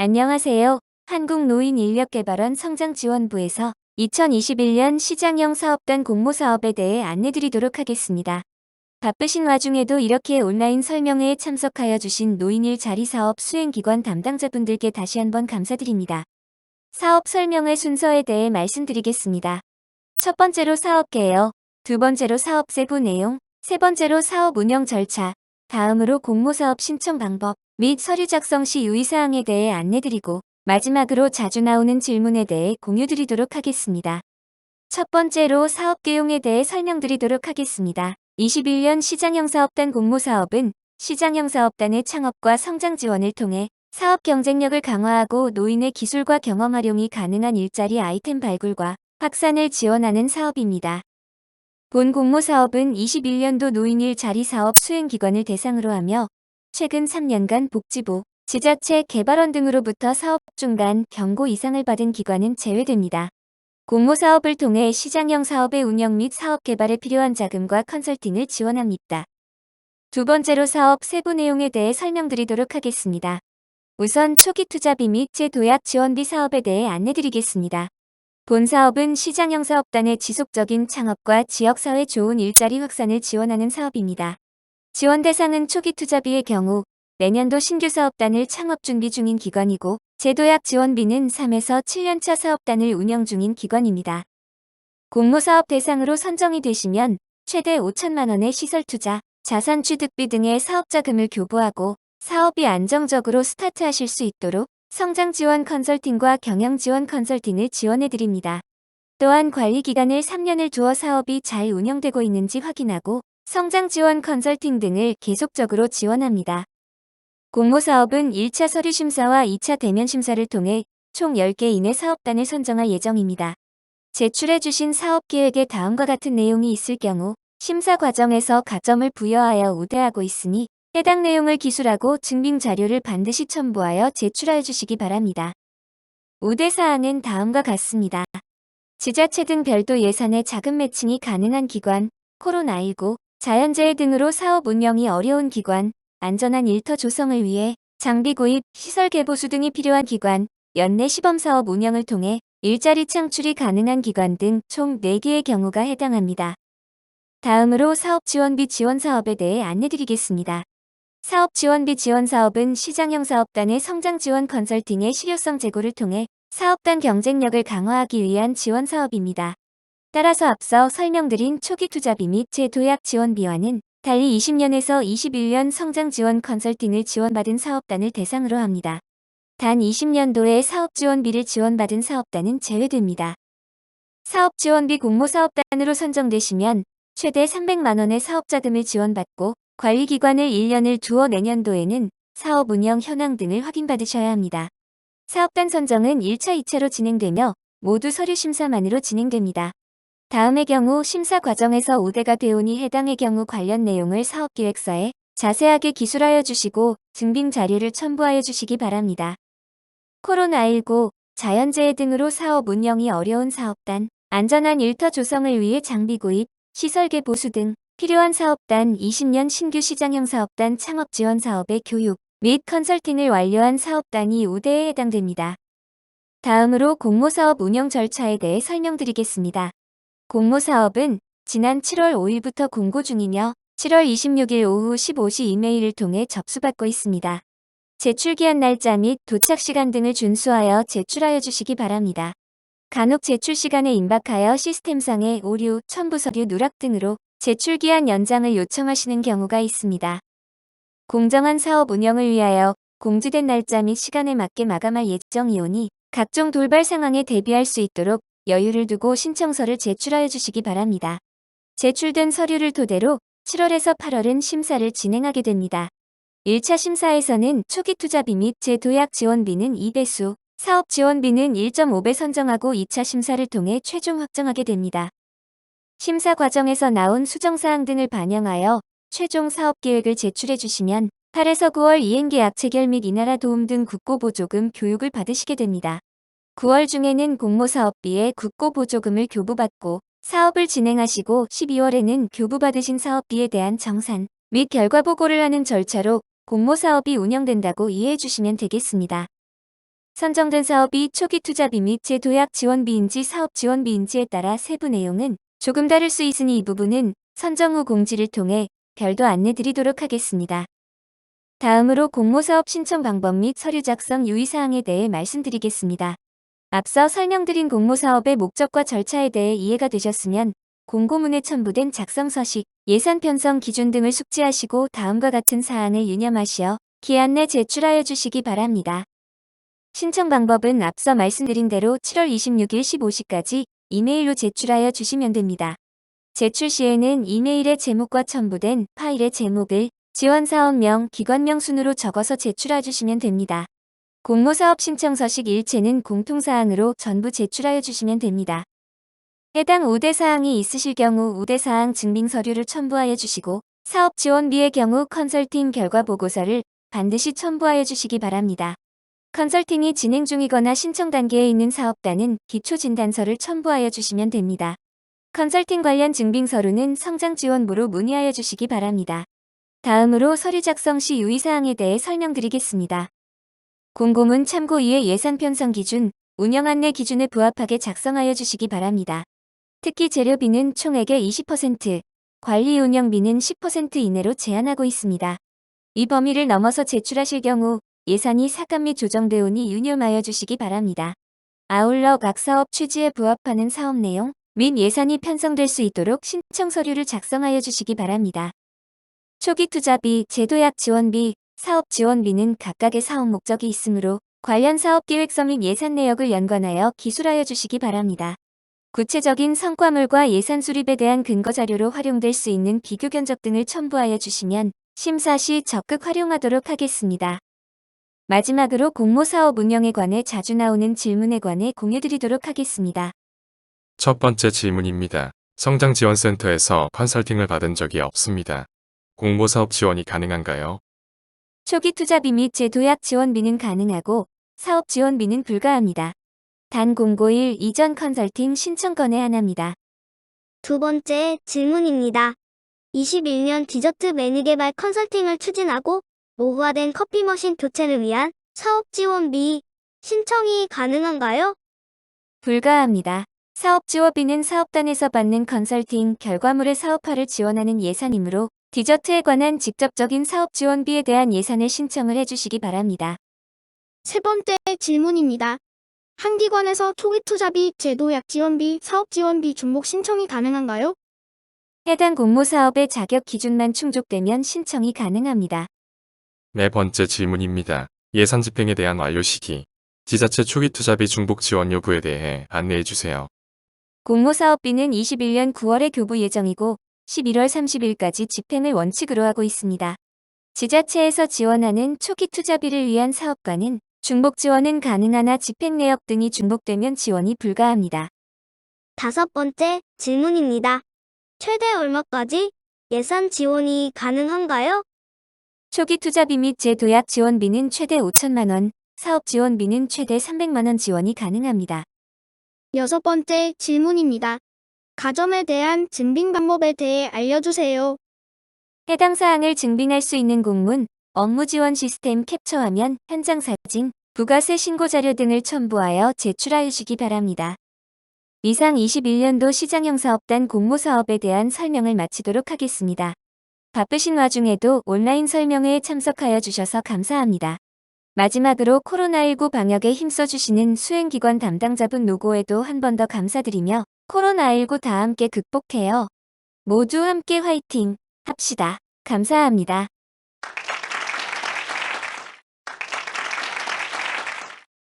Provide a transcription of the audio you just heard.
안녕하세요. 한국노인인력개발원 성장지원부에서 2021년 시장형 사업단 공모사업에 대해 안내드리도록 하겠습니다. 바쁘신 와중에도 이렇게 온라인 설명회에 참석하여 주신 노인일 자리사업 수행기관 담당자분들께 다시 한번 감사드립니다. 사업 설명회 순서에 대해 말씀드리겠습니다. 첫 번째로 사업 개요, 두 번째로 사업 세부 내용, 세 번째로 사업 운영 절차, 다음으로 공모사업 신청 방법 및 서류 작성 시 유의사항에 대해 안내드리고 마지막으로 자주 나오는 질문에 대해 공유드리도록 하겠습니다. 첫 번째로 사업 개용에 대해 설명드리도록 하겠습니다. 21년 시장형 사업단 공모사업은 시장형 사업단의 창업과 성장 지원을 통해 사업 경쟁력을 강화하고 노인의 기술과 경험 활용이 가능한 일자리 아이템 발굴과 확산을 지원하는 사업입니다. 본 공모사업은 21년도 노인일 자리사업 수행기관을 대상으로 하며 최근 3년간 복지부, 지자체, 개발원 등으로부터 사업 중간 경고 이상을 받은 기관은 제외됩니다. 공모사업을 통해 시장형 사업의 운영 및 사업 개발에 필요한 자금과 컨설팅을 지원합니다. 두 번째로 사업 세부 내용에 대해 설명드리도록 하겠습니다. 우선 초기 투자비 및 재도약 지원비 사업에 대해 안내드리겠습니다. 본 사업은 시장형 사업단의 지속적인 창업과 지역사회 좋은 일자리 확산을 지원하는 사업입니다. 지원 대상은 초기 투자비의 경우 내년도 신규 사업단을 창업 준비 중인 기관이고 제도약 지원비는 3에서 7년차 사업단을 운영 중인 기관입니다. 공모사업 대상으로 선정이 되시면 최대 5천만 원의 시설 투자, 자산 취득비 등의 사업 자금을 교부하고 사업이 안정적으로 스타트하실 수 있도록 성장 지원 컨설팅과 경영 지원 컨설팅을 지원해 드립니다. 또한 관리 기간을 3년을 두어 사업이 잘 운영되고 있는지 확인하고 성장 지원 컨설팅 등을 계속적으로 지원합니다. 공모 사업은 1차 서류 심사와 2차 대면 심사를 통해 총 10개 이내 사업단을 선정할 예정입니다. 제출해 주신 사업 계획에 다음과 같은 내용이 있을 경우 심사 과정에서 가점을 부여하여 우대하고 있으니 해당 내용을 기술하고 증빙 자료를 반드시 첨부하여 제출하여 주시기 바랍니다. 우대사항은 다음과 같습니다. 지자체 등 별도 예산의 자금 매칭이 가능한 기관, 코로나19, 자연재해 등으로 사업 운영이 어려운 기관, 안전한 일터 조성을 위해 장비 구입, 시설 개보수 등이 필요한 기관, 연내 시범사업 운영을 통해 일자리 창출이 가능한 기관 등 총 4개의 경우가 해당합니다. 다음으로 사업 지원비 지원 사업에 대해 안내드리겠습니다. 사업 지원비 지원 사업은 시장형 사업단의 성장 지원 컨설팅의 실효성 제고를 통해 사업단 경쟁력을 강화하기 위한 지원 사업입니다. 따라서 앞서 설명드린 초기 투자비 및 재도약 지원비와는 달리 20년에서 21년 성장 지원 컨설팅을 지원받은 사업단을 대상으로 합니다. 단 20년도에 사업 지원비를 지원받은 사업단은 제외됩니다. 사업 지원비 공모 사업단으로 선정되시면 최대 300만원의 사업자금을 지원받고 관리기관을 1년을 두어 내년도에는 사업 운영 현황 등을 확인받으셔야 합니다. 사업단 선정은 1차, 2차로 진행되며 모두 서류 심사만으로 진행됩니다. 다음의 경우 심사 과정에서 우대가 되오니 해당의 경우 관련 내용을 사업기획서에 자세하게 기술하여 주시고 증빙 자료를 첨부하여 주시기 바랍니다. 코로나19, 자연재해 등으로 사업 운영이 어려운 사업단, 안전한 일터 조성을 위해 장비 구입, 시설계 보수 등 필요한 사업단 20년 신규 시장형 사업단 창업 지원 사업의 교육 및 컨설팅을 완료한 사업단이 우대에 해당됩니다. 다음으로 공모사업 운영 절차에 대해 설명드리겠습니다. 공모사업은 지난 7월 5일부터 공고 중이며 7월 26일 오후 15시 이메일을 통해 접수받고 있습니다. 제출기한 날짜 및 도착 시간 등을 준수하여 제출하여 주시기 바랍니다. 간혹 제출 시간에 임박하여 시스템상의 오류, 첨부 서류 누락 등으로 제출기한 연장을 요청하시는 경우가 있습니다. 공정한 사업 운영을 위하여 공지된 날짜 및 시간에 맞게 마감할 예정이오니 각종 돌발 상황에 대비할 수 있도록 여유를 두고 신청서를 제출하여 주시기 바랍니다. 제출된 서류를 토대로 7월에서 8월은 심사를 진행하게 됩니다. 1차 심사에서는 초기 투자비 및 재도약 지원비는 2배수, 사업 지원비는 1.5배 선정하고 2차 심사를 통해 최종 확정하게 됩니다. 심사 과정에서 나온 수정사항 등을 반영하여 최종 사업계획을 제출해 주시면 8에서 9월 이행계약 체결 및 이나라 도움 등 국고보조금 교육을 받으시게 됩니다. 9월 중에는 공모사업비에 국고보조금을 교부받고 사업을 진행하시고 12월에는 교부받으신 사업비에 대한 정산 및 결과보고를 하는 절차로 공모사업이 운영된다고 이해해 주시면 되겠습니다. 선정된 사업이 초기 투자비 및 재도약 지원비인지 사업 지원비인지에 따라 세부 내용은 조금 다를 수 있으니 이 부분은 선정 후 공지를 통해 별도 안내 드리도록 하겠습니다. 다음으로 공모사업 신청 방법 및 서류 작성 유의사항에 대해 말씀드리겠습니다. 앞서 설명드린 공모사업의 목적과 절차에 대해 이해가 되셨으면 공고문에 첨부된 작성 서식, 예산 편성 기준 등을 숙지하시고 다음과 같은 사항을 유념하시어 기한 내 제출하여 주시기 바랍니다. 신청 방법은 앞서 말씀드린 대로 7월 26일 15시까지 이메일로 제출하여 주시면 됩니다. 제출 시에는 이메일의 제목과 첨부된 파일의 제목을 지원사업명, 기관명 순으로 적어서 제출해 주시면 됩니다. 공모사업 신청 서식 일체는 공통사항으로 전부 제출하여 주시면 됩니다. 해당 우대사항이 있으실 경우 우대사항 증빙 서류를 첨부하여 주시고 사업 지원비의 경우 컨설팅 결과 보고서를 반드시 첨부하여 주시기 바랍니다. 컨설팅이 진행 중이거나 신청 단계에 있는 사업단은 기초진단서를 첨부하여 주시면 됩니다. 컨설팅 관련 증빙서류는 성장지원부로 문의하여 주시기 바랍니다. 다음으로 서류 작성 시 유의사항에 대해 설명드리겠습니다. 공고문 참고 이에 예산 편성 기준, 운영 안내 기준에 부합하게 작성하여 주시기 바랍니다. 특히 재료비는 총액의 20%, 관리 운영비는 10% 이내로 제한하고 있습니다. 이 범위를 넘어서 제출하실 경우 예산이 삭감 및 조정되오니 유념하여 주시기 바랍니다. 아울러 각 사업 취지에 부합하는 사업 내용 및 예산이 편성될 수 있도록 신청 서류를 작성하여 주시기 바랍니다. 초기 투자비, 제도약 지원비, 사업 지원비는 각각의 사업 목적이 있으므로 관련 사업 계획서 및 예산 내역을 연관하여 기술하여 주시기 바랍니다. 구체적인 성과물과 예산 수립에 대한 근거 자료로 활용될 수 있는 비교 견적 등을 첨부하여 주시면 심사 시 적극 활용하도록 하겠습니다. 마지막으로 공모사업 운영에 관해 자주 나오는 질문에 관해 공유드리도록 하겠습니다. 첫 번째 질문입니다. 성장 지원센터에서 컨설팅을 받은 적이 없습니다. 공모사업 지원이 가능한가요? 초기 투자비 및 재도약 지원비는 가능하고 사업 지원비는 불가합니다. 단 공고일 이전 컨설팅 신청 건에 한합니다. 두 번째 질문입니다. 21년 디저트 메뉴 개발 컨설팅을 추진하고 노후화된 커피 머신 교체를 위한 사업 지원비 신청이 가능한가요? 불가합니다. 사업 지원비는 사업단에서 받는 컨설팅 결과물의 사업화를 지원하는 예산이므로 디저트에 관한 직접적인 사업 지원비에 대한 예산을 신청을 해주시기 바랍니다. 세 번째 질문입니다. 한 기관에서 초기 투자비, 제도약 지원비, 사업 지원비 중복 신청이 가능한가요? 해당 공모 사업의 자격 기준만 충족되면 신청이 가능합니다. 네 번째 질문입니다. 예산 집행에 대한 완료 시기, 지자체 초기 투자비 중복 지원 여부에 대해 안내해 주세요. 공모사업비는 21년 9월에 교부 예정이고 11월 30일까지 집행을 원칙으로 하고 있습니다. 지자체에서 지원하는 초기 투자비를 위한 사업과는 중복 지원은 가능하나 집행 내역 등이 중복되면 지원이 불가합니다. 다섯 번째 질문입니다. 최대 얼마까지 예산 지원이 가능한가요? 초기 투자비 및 재도약 지원비는 최대 5천만 원, 사업 지원비는 최대 300만 원 지원이 가능합니다. 여섯 번째 질문입니다. 가점에 대한 증빙 방법에 대해 알려주세요. 해당 사항을 증빙할 수 있는 공문, 업무 지원 시스템 캡처 화면, 현장 사진, 부가세 신고 자료 등을 첨부하여 제출하여 주시기 바랍니다. 이상 21년도 시장형 사업단 공모사업에 대한 설명을 마치도록 하겠습니다. 바쁘신 와중에도 온라인 설명회에 참석하여 주셔서 감사합니다. 마지막으로 코로나19 방역에 힘써주시는 수행기관 담당자분 노고에도 한 번 더 감사드리며 코로나19 다 함께 극복해요. 모두 함께 화이팅 합시다. 감사합니다.